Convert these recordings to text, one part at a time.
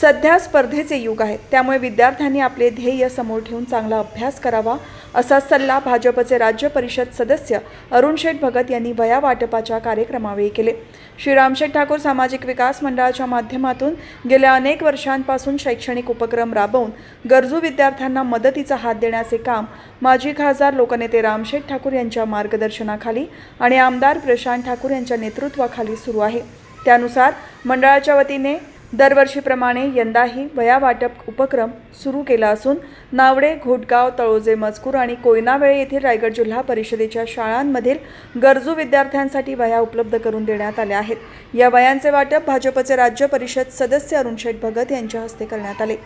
सध्या स्पर्धेचे युग आहे त्यामुळे विद्यार्थ्यांनी आपले ध्येय समोर ठेवून चांगला अभ्यास करावा असा सल्ला भाजपचे राज्य परिषद सदस्य अरुण शेठ भगत यांनी वया वाटपाच्या कार्यक्रमावेळी केले. श्री रामशेठ ठाकूर सामाजिक विकास मंडळाच्या माध्यमातून गेल्या अनेक वर्षांपासून शैक्षणिक उपक्रम राबवून गरजू विद्यार्थ्यांना मदतीचा हात देण्याचे काम माजी खासदार लोकनेते रामशेठ ठाकूर यांच्या मार्गदर्शनाखाली आणि आमदार प्रशांत ठाकूर यांच्या नेतृत्वाखाली सुरू आहे. त्यानुसार मंडळाच्या वतीने दरवर्षीप्रमाणे यंदाही वयावाटप उपक्रम सुरू केला असून नावडे घोटगाव तळोजे मजकूर आणि कोयनावेळे येथील रायगड जिल्हा परिषदेच्या शाळांमधील गरजू विद्यार्थ्यांसाठी वया उपलब्ध करून देण्यात आल्या आहेत. या वयांचे वाटप भाजपचे राज्य परिषद सदस्य अरुण शेठ भगत यांच्या हस्ते करण्यात आले.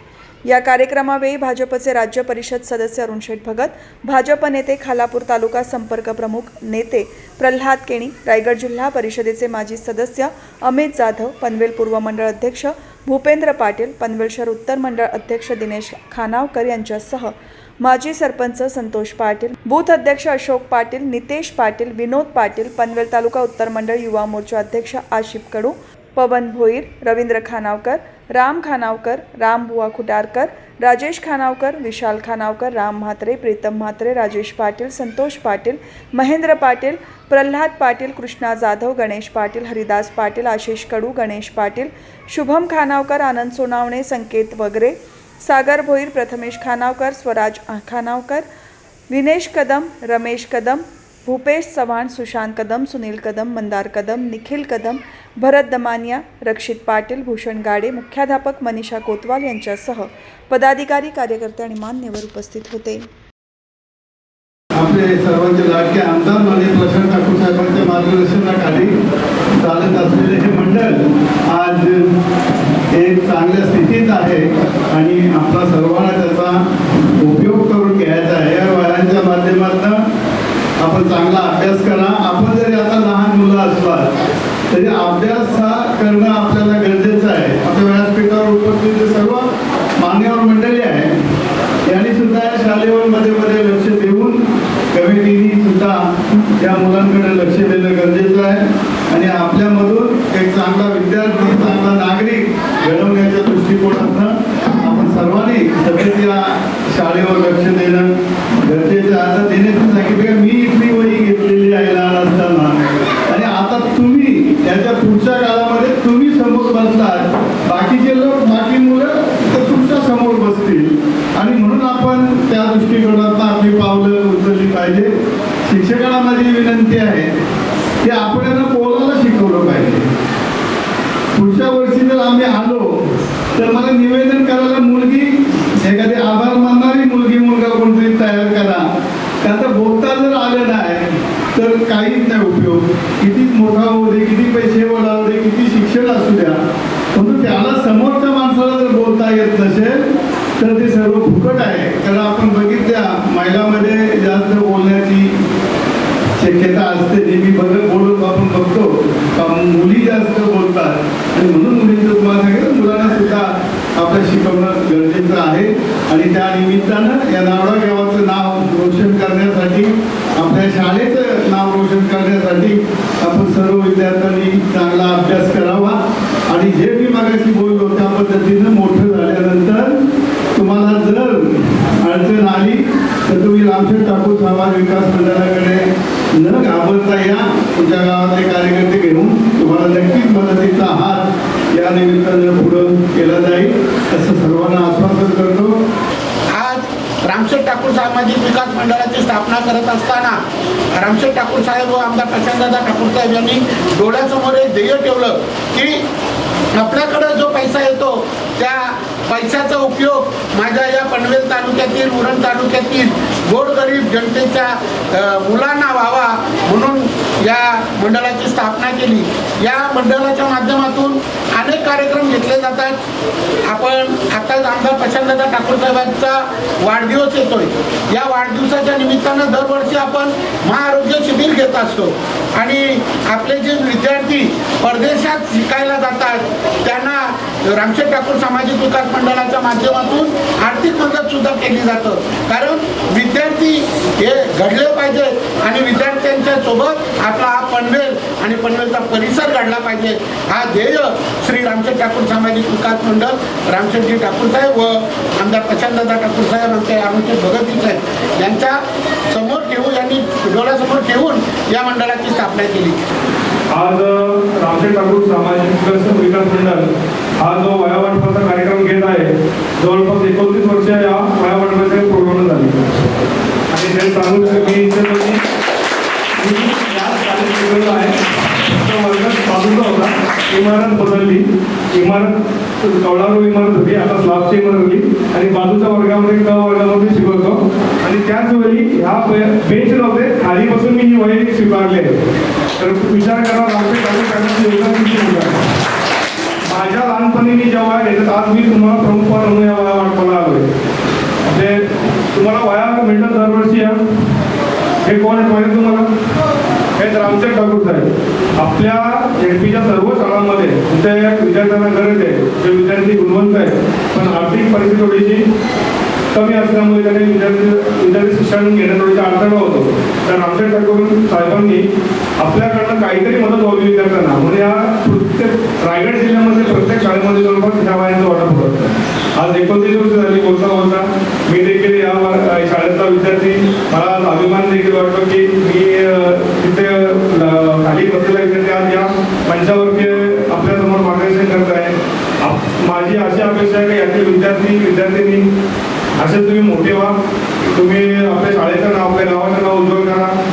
या कार्यक्रमावेळी भाजपचे राज्य परिषद सदस्य अरुण शेठ भगत भाजप नेते खालापूर तालुका संपर्क प्रमुख नेते प्रल्हाद केणी रायगड जिल्हा परिषदेचे माजी सदस्य अमित जाधव पनवेल पूर्व मंडळ अध्यक्ष भूपेंद्र पाटील पनवेल शहर उत्तर मंडळ अध्यक्ष दिनेश खानावकर यांच्यासह माजी सरपंच संतोष पाटील बूथ अध्यक्ष अशोक पाटील नितेश पाटील विनोद पाटील पनवेल तालुका उत्तर मंडळ युवा मोर्चा अध्यक्ष आशिफ कडू पवन भोईर रवींद्र खानावकर राम खानावकर रामबुवा खुटारकर राजेश खानावकर विशाल खानावकर राम म्हात्रे प्रीतम म्हात्रे राजेश पाटील संतोष पाटील महेंद्र पाटील प्रल्हाद पाटील कृष्णा जाधव गणेश पाटील हरिदास पाटील आशिष कडू गणेश पाटील शुभम खानावकर आनंद सोनावणे संकेत वगैरे सागर भोईर प्रथमेश खानावकर स्वराज खानावकर विनेश कदम रमेश कदम भूपेश चव्हाण सुशांत कदम सुनील कदम मंदार कदम निखिल कदम भरत दमानिया रक्षित पाटील भूषण गाडे मुख्याध्यापक मनीषा कोतवाल यांच्यासह पदाधिकारी कार्यकर्ते आणि मान्यवर उपस्थित होते. आपले सर्वांचे लाडके आमदार माननीय प्रशांत ठाकूर साहेबांच्या मार्गदर्शनाखाली चालत असलेले हे मंडळ आज एक चांगल्या स्थितीत आहे आणि आपला सर्वांना त्याचा उपयोग करून घ्यायचा आहे या वयांच्या माध्यमातून आपण चांगला अभ्यास करा आपण जरी आता लहान मुलं असलात तरी अभ्यास हा करणं आपल्याला गरजेचं आहे आपल्या व्यासपीठावर उपस्थित सर्व मान्यवर मंडळी आहे यांनी सुद्धा या शाळेवर मध्ये मध्ये लक्ष देऊन कमिटीनी सुद्धा या मुलांकडे लक्ष देणं गरजेचं आहे. आणि आपल्यामधून एक चांगला विद्यार्थी चांगला नागरिक घडवण्याच्या दृष्टिकोनातनं आपण सर्वांनी सतत या शाळेवर लक्ष देणं गरजेचं आता तिने सांगितलं मी इथली वही घेतलेली आहे लहान असताना. आणि आता तुम्ही याच्या पुढच्या काळामध्ये तुम्ही समोर बसलात बाकीचे लोक बाकी मुलं तर तुमच्यासमोर बसतील आणि म्हणून आपण त्या दृष्टिकोनातून आपली पावलं उचलली पाहिजे शिक्षकांना माझी विनंती आहे की आपण यांना बोलायला शिकवलं पाहिजे. पुढच्या वर्षी जर आम्ही आलो तर मला निवेदन करायला मुलगी एखादी आभार मानणारी मुलगी मुलगा कोणतरी तयार करा. का तर बोलता जर आलं नाही तर काहीच नाही उपयोग. किती मोठा होऊ दे किती पैसे वडावू दे किती शिक्षण असू द्या. परंतु त्याला समोरच्या माणसाला जर बोलता येत नसेल तर ते सर्व फुकट आहे. कारण आपण आपलं गरजेचं आहे. आणि त्या निमित्तानं या नावडा गावाचं नाव रोशन करण्यासाठी आपल्या शाळेचं नाव रोशन करण्यासाठी आपण सर्व विद्यार्थ्यांनी चांगला अभ्यास करावा. आणि जे मी मागाशी बोललो त्या पद्धतीनं मोठं झाल्यानंतर तुम्हाला जर अडचण आली तर तुम्ही रामशेठ टाकू समाज विकास मंडळाकडे न घाबरता या तुमच्या गावातले कार्यकर्ते घेऊन तुम्हाला नक्कीच मदतीचा हात या निमित्तानं पुढं केला जाईल असं सर्वांना आश्वासन करतो आज रामशेठ ठाकूर सामाजिक विकास मंडळाची स्थापना करत असताना रामशेठ ठाकूर साहेब व आमदार प्रशांतदादा ठाकूर साहेब यांनी डोळ्यासमोर एक ध्येय ठेवलं की आपल्याकडं जो पैसा येतो त्या पैशाचा उपयोग माझ्या या पनवेल तालुक्यातील उरण तालुक्यातील गोरगरीब जनतेच्या मुलांना व्हावा म्हणून या मंडळाची स्थापना केली. या मंडळाच्या माध्यमातून अनेक कार्यक्रम घेतले जातात. आपण आताच आमदार प्रशांतदा ठाकूर साहेबांचा वाढदिवस येतोय. या वाढदिवसाच्या निमित्तानं दरवर्षी आपण महाआरोग्य शिबिर घेत असतो. आणि आपले जे विद्यार्थी परदेशात शिकायला जातात त्यांना रामशेठ ठाकूर सामाजिक विकास मंडळाच्या माध्यमातून आर्थिक मदत सुद्धा केली जातं. कारण विद्यार्थी हे घडले पाहिजेत आणि विद्यार्थ्यांच्या सोबत आपला हा पनवेल आणि पनवेलचा परिसर घडला पाहिजे. हा ध्येय श्री रामशेठ ठाकूर सामाजिक विकास मंडळ रामशेठजी ठाकूर साहेब व आमदार प्रशांतदा ठाकूर साहेब आमचे आमचे भगतजी साहेब यांच्या समोर ठेवून यांनी डोळ्यासमोर ठेवून या मंडळाची स्थापना केली. आज रामशेठ ठाकूर सामाजिक विकास मंडळ हा जो वयावाटपाचा कार्यक्रम घेत आहे जवळपास एकोणतीस वर्ष या वयावाटपाचे पूर्ण झाले. आणि ते सांगू शकतो की आहे. तो होता. इमारत बदलली. इमारत कवळारू इमारत होती. आता स्लाबची इमारत होती. आणि बाजूच्या वर्गामध्ये क वर्गामध्ये शिकवतो. आणि त्याच वेळी ह्या बेंच नव्हते खालीपासून मी ही वही स्वीकारले आहे. तर विचार करा लागते योजना किती माझ्या लहानपणी मी जेव्हा येतात आज मी तुम्हाला प्रमुख पाहुणे म्हणून या वया वाटपाला आलोय. म्हणजे तुम्हाला वया मिळतात दरवर्षी या हे कोण आहेत माहिती तुम्हाला? हे रामचंद ठाकूर साहेब. आपल्या एडपीच्या सर्व शाळांमध्ये तिथे विद्यार्थ्यांना गरज आहे. जे विद्यार्थी गुणवंत आहेत. पण आर्थिक परिस्थिती थोडीशी कमी असल्यामुळे त्याने विद्यार्थी विद्यार्थी शिक्षण घेण्यात थोडीसा अडथळा होतो. तर रामशेठ ठाकूर साहेबांनी आपल्याकडनं काहीतरी मदत व्हावी विद्यार्थ्यांना. म्हणून या प्रत्येक रायगड जिल्ह्यामध्ये प्रत्येक शाळेमध्ये जवळपास ह्या वयांचं वाटप होतं आज एकोणतीस वर्ष झाली बोलता बोलता मी देखील या शाळेचा विद्यार्थी. मला अभिमान देखील वाटतो की मी तिथे खाली बसलेला विद्यार्थी आज या मंचावरती आपल्यासमोर मार्गदर्शन करत आहे. माझी अशी अपेक्षा आहे की यातील विद्यार्थी विद्यार्थिनी असे तुम्ही मोठे व्हा. तुम्ही आपल्या शाळेचं नाव आपल्या गावाचं नाव उज्ज्वल करा.